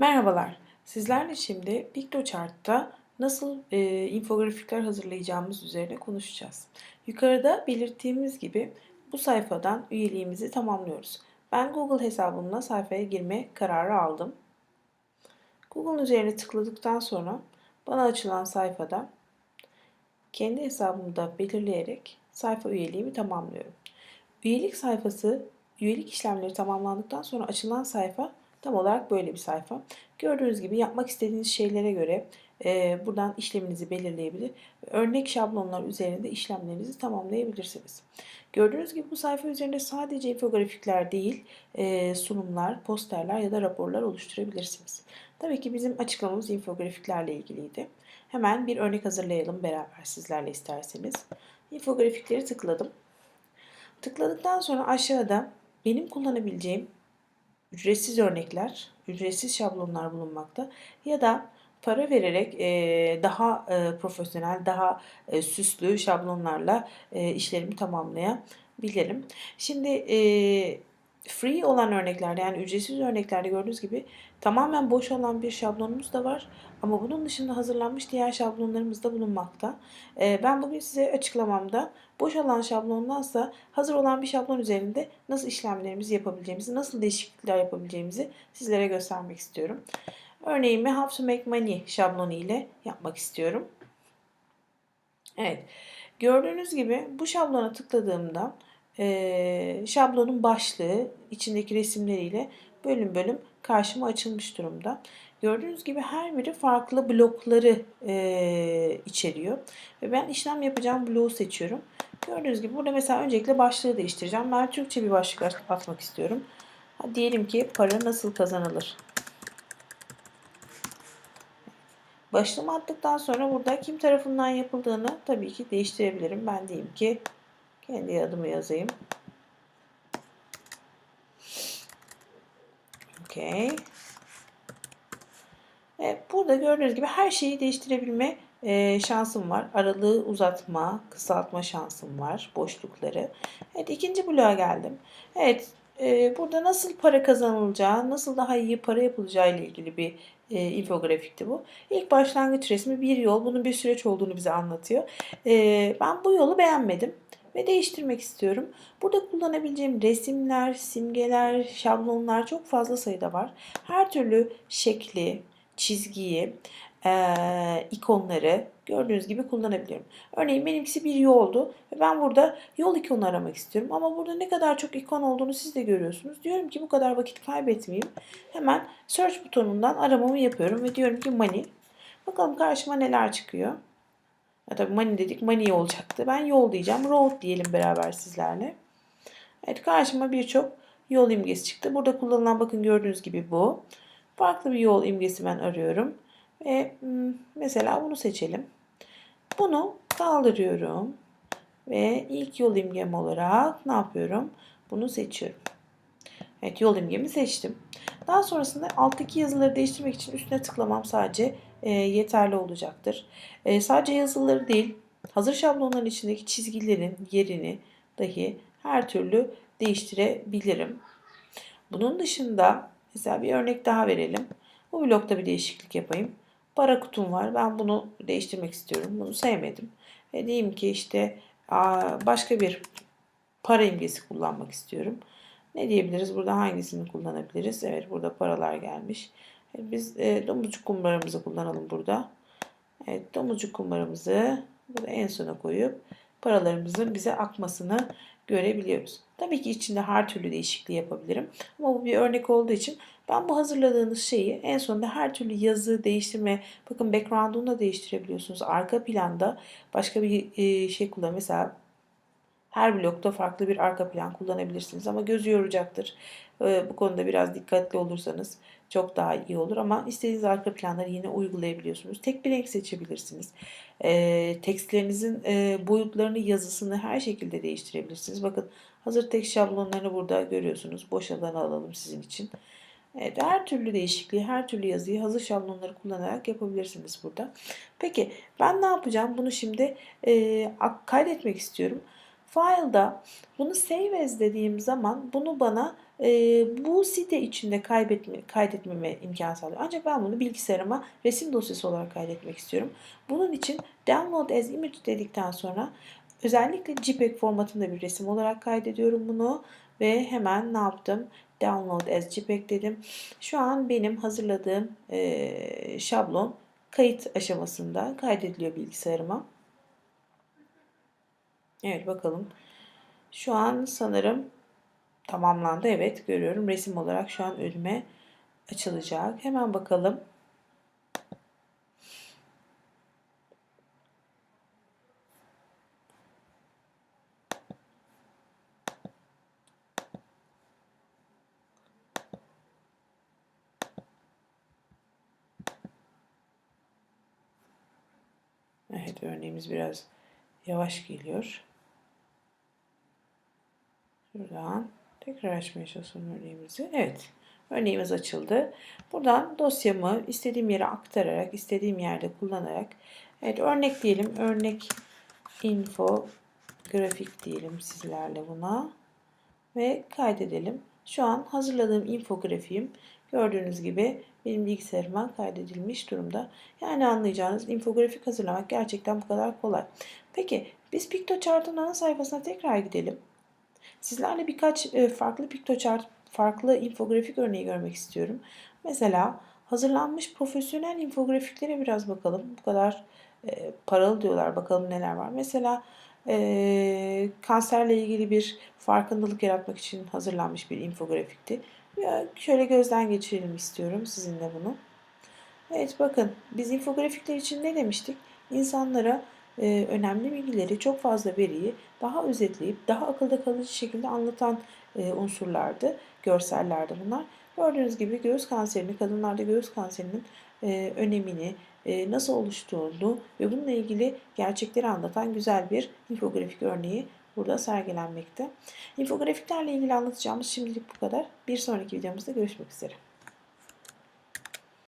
Merhabalar. Sizlerle şimdi PictoChart'ta nasıl e, infografikler hazırlayacağımız üzerine konuşacağız. Yukarıda belirttiğimiz gibi bu sayfadan üyeliğimizi tamamlıyoruz. Ben Google hesabımla sayfaya girme kararı aldım. Google'un üzerine tıkladıktan sonra bana açılan sayfada kendi hesabımda belirleyerek sayfa üyeliğimi tamamlıyorum. Üyelik sayfası, üyelik işlemleri tamamlandıktan sonra açılan sayfa Tam olarak böyle bir sayfa. Gördüğünüz gibi yapmak istediğiniz şeylere göre e, buradan işleminizi belirleyebilir. Örnek şablonlar üzerinde işlemlerinizi tamamlayabilirsiniz. Gördüğünüz gibi bu sayfa üzerinde sadece infografikler değil, e, sunumlar, posterler ya da raporlar oluşturabilirsiniz. Tabii ki bizim açıklamamız infografiklerle ilgiliydi. Hemen bir örnek hazırlayalım beraber sizlerle isterseniz. İnfografikleri tıkladım. Tıkladıktan sonra aşağıda benim kullanabileceğim ücretsiz örnekler, ücretsiz şablonlar bulunmakta ya da para vererek e, daha e, profesyonel, daha e, süslü şablonlarla işlerimi tamamlayabilirim. Şimdi free olan örneklerde yani ücretsiz örneklerde gördüğünüz gibi tamamen boş olan bir şablonumuz da var. Ama bunun dışında hazırlanmış diğer şablonlarımız da bulunmakta. Ee, ben bugün size açıklamamda boş olan şablondansa hazır olan bir şablon üzerinde nasıl işlemlerimizi yapabileceğimizi, nasıl değişiklikler yapabileceğimizi sizlere göstermek istiyorum. Örneğimi How to Make Money şablonu ile yapmak istiyorum. Evet, gördüğünüz gibi bu şablona tıkladığımda e, şablonun başlığı içindeki resimleriyle bölüm bölüm karşıma açılmış durumda. Gördüğünüz gibi her biri farklı blokları e, içeriyor. Ve ben işlem yapacağım bloğu seçiyorum. Gördüğünüz gibi burada mesela öncelikle başlığı değiştireceğim. Ben Türkçe bir başlık atmak istiyorum. Diyelim ki para nasıl kazanılır? Başlığımı attıktan sonra burada kim tarafından yapıldığını tabii ki değiştirebilirim. Ben diyeyim ki kendi adımı yazayım. Okay. Evet, burada gördüğünüz gibi her şeyi değiştirebilme e, şansım var. Aralığı uzatma, kısaltma şansım var. Boşlukları. Evet ikinci bloğa geldim. Evet e, burada nasıl para kazanılacağı, nasıl daha iyi para yapılacağı ile ilgili bir e, infografikti bu. İlk başlangıç resmi bir yol. Bunun bir süreç olduğunu bize anlatıyor. E, ben bu yolu beğenmedim ve değiştirmek istiyorum. Burada kullanabileceğim resimler, simgeler, şablonlar çok fazla sayıda var. Her türlü şekli, çizgiyi, e, ikonları gördüğünüz gibi kullanabiliyorum. Örneğin benimkisi bir yoldu ve ben burada yol ikonu aramak istiyorum. Ama burada ne kadar çok ikon olduğunu siz de görüyorsunuz. Diyorum ki bu kadar vakit kaybetmeyeyim. Hemen search butonundan aramamı yapıyorum ve diyorum ki money. Bakalım karşıma neler çıkıyor. Ya tabii money dedik money olacaktı. Ben yol diyeceğim. Road diyelim beraber sizlerle. Evet karşıma birçok yol imgesi çıktı. Burada kullanılan bakın gördüğünüz gibi bu. Farklı bir yol imgesi ben arıyorum. Ve hmm, mesela bunu seçelim. Bunu kaldırıyorum. Ve ilk yol imgem olarak ne yapıyorum? Bunu seçiyorum. Evet yol imgemi seçtim. Daha sonrasında alttaki yazıları değiştirmek için üstüne tıklamam sadece e, yeterli olacaktır. E, sadece yazıları değil, hazır şablonların içindeki çizgilerin yerini dahi her türlü değiştirebilirim. Bunun dışında mesela bir örnek daha verelim. Bu blokta bir değişiklik yapayım. Para kutum var. Ben bunu değiştirmek istiyorum. Bunu sevmedim. Ve diyeyim ki işte başka bir para imgesi kullanmak istiyorum. Ne diyebiliriz? Burada hangisini kullanabiliriz? Evet burada paralar gelmiş. Biz e, domuzcuk kumbaramızı kullanalım burada. Evet domuzcuk kumbaramızı burada en sona koyup paralarımızın bize akmasını görebiliyoruz. Tabii ki içinde her türlü değişikliği yapabilirim. Ama bu bir örnek olduğu için ben bu hazırladığınız şeyi en sonunda her türlü yazı değiştirme, bakın background'unu da değiştirebiliyorsunuz. Arka planda başka bir e, şey kullan. Mesela her blokta farklı bir arka plan kullanabilirsiniz ama gözü yoracaktır. Ee, bu konuda biraz dikkatli olursanız çok daha iyi olur ama istediğiniz arka planları yine uygulayabiliyorsunuz. Tek bir renk seçebilirsiniz. E, tekstlerinizin e, boyutlarını, yazısını her şekilde değiştirebilirsiniz. Bakın hazır tekst şablonlarını burada görüyorsunuz. Boş alanı alalım sizin için. Evet, her türlü değişikliği, her türlü yazıyı hazır şablonları kullanarak yapabilirsiniz burada. Peki ben ne yapacağım? Bunu şimdi e, kaydetmek istiyorum. File'da bunu save as dediğim zaman bunu bana e, bu site içinde kaybetme, kaydetmeme imkan sağlıyor. Ancak ben bunu bilgisayarıma resim dosyası olarak kaydetmek istiyorum. Bunun için download as image dedikten sonra özellikle JPEG formatında bir resim olarak kaydediyorum bunu ve hemen ne yaptım? Download as JPEG dedim. Şu an benim hazırladığım e, şablon kayıt aşamasında kaydediliyor bilgisayarıma. Evet bakalım. Şu an sanırım tamamlandı. Evet görüyorum. Resim olarak şu an önüme açılacak. Hemen bakalım. Evet örneğimiz biraz yavaş geliyor. Şuradan tekrar açmaya çalışalım örneğimizi. Evet. Örneğimiz açıldı. Buradan dosyamı istediğim yere aktararak, istediğim yerde kullanarak evet örnek diyelim. Örnek info grafik diyelim sizlerle buna ve kaydedelim. Şu an hazırladığım infografiğim gördüğünüz gibi benim bilgisayarıma kaydedilmiş durumda. Yani anlayacağınız infografik hazırlamak gerçekten bu kadar kolay. Peki biz PictoChart'ın ana sayfasına tekrar gidelim. Sizlerle birkaç e, farklı PictoChart, farklı infografik örneği görmek istiyorum. Mesela hazırlanmış profesyonel infografiklere biraz bakalım. Bu kadar e, paralı diyorlar. Bakalım neler var. Mesela e, kanserle ilgili bir farkındalık yaratmak için hazırlanmış bir infografikti. Ya, şöyle gözden geçirelim istiyorum sizinle bunu. Evet bakın biz infografikler için ne demiştik? İnsanlara e, önemli bilgileri, çok fazla veriyi daha özetleyip daha akılda kalıcı şekilde anlatan e, unsurlardı, görsellerdi bunlar. Gördüğünüz gibi göğüs kanserini, kadınlarda göğüs kanserinin e, önemini, e, nasıl oluştuğunu ve bununla ilgili gerçekleri anlatan güzel bir infografik örneği burada sergilenmekte. İnfografiklerle ilgili anlatacağımız şimdilik bu kadar. Bir sonraki videomuzda görüşmek üzere.